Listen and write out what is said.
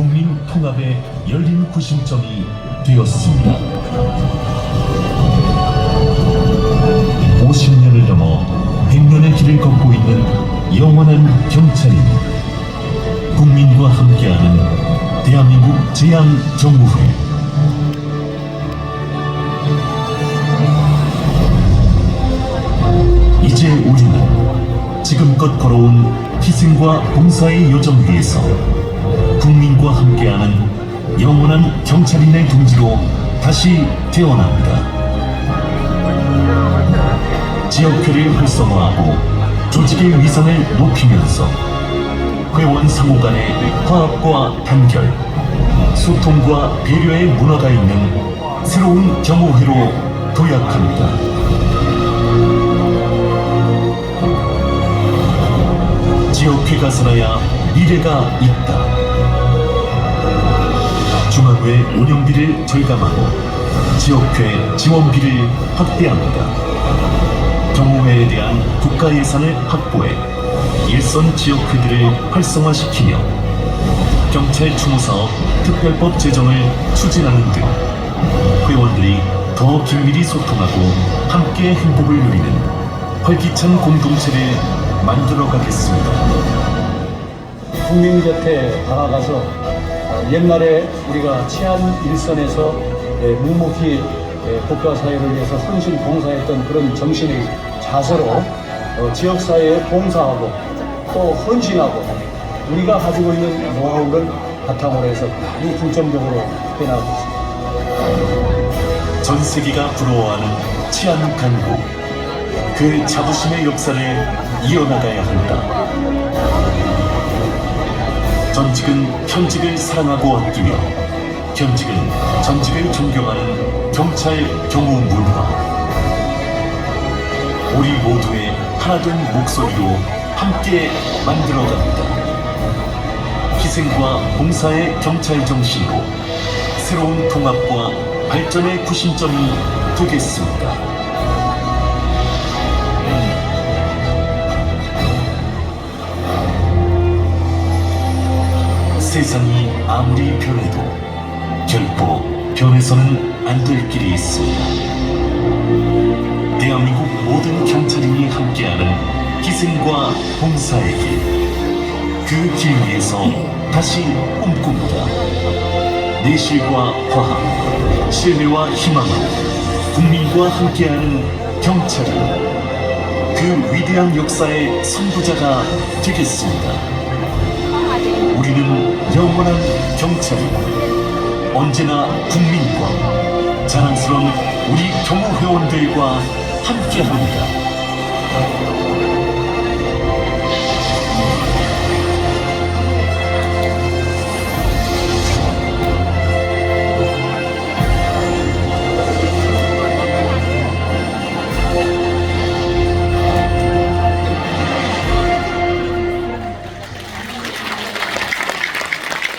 국민 통합의 열린 구심점이 되었습니다. 50년을 넘어 100년의 길을 걷고 있는 영원한 경찰인 국민과 함께하는 대한민국 제양정우회 이제 우리는 지금껏 걸어온 희생과 봉사의 요정 위에서 국민과 함께하는 영원한 경찰인의 동지로 다시 태어납니다. 지역회를 활성화하고 조직의 위상을 높이면서 회원 상호 간의 화합과 단결, 소통과 배려의 문화가 있는 새로운 경호회로 도약합니다. 지역회가 살아야 미래가 있다. 중앙회 운영비를 절감하고 지역회 지원비를 확대합니다. 경호회에 대한 국가 예산을 확보해 일선 지역회들을 활성화시키며 경찰 추모사업 특별법 제정을 추진하는 등 회원들이 더 긴밀히 소통하고 함께 행복을 누리는 활기찬 공동체를 만들어 가겠습니다. 국민 곁에 다가가서 어, 옛날에 우리가 치안 일선에서 예, 묵묵히 예, 국가 사회를 위해서 헌신 봉사했던 그런 정신의 자세로 어, 지역 사회에 봉사하고 또 헌신하고 우리가 가지고 있는 노하우를 바탕으로 해서 많이 중점적으로 해나가고 있습니다. 전 세계가 부러워하는 치안 강국 그 자부심의 역사를 이어나가야 한다. 전직은 현직을 사랑하고 아끼며 현직은 전직을 존경하는 경찰 경호 문화. 우리 모두의 하나된 목소리로 함께 만들어갑니다. 희생과 봉사의 경찰 정신으로 새로운 통합과 발전의 구심점이 되겠습니다. 세상이 아무리 변해도 결코 변해서는 안 될 길이 있습니다. 대한민국 모든 경찰인이 함께하는 희생과 봉사의 길. 그 길 위에서 다시 꿈꿉니다. 내실과 화합, 신뢰와 희망으로 국민과 함께하는 경찰이 그 위대한 역사의 선도자가 되겠습니다. 우리는 영원한 경찰이 언제나 국민과 자랑스러운 우리 경호회원들과 함께합니다.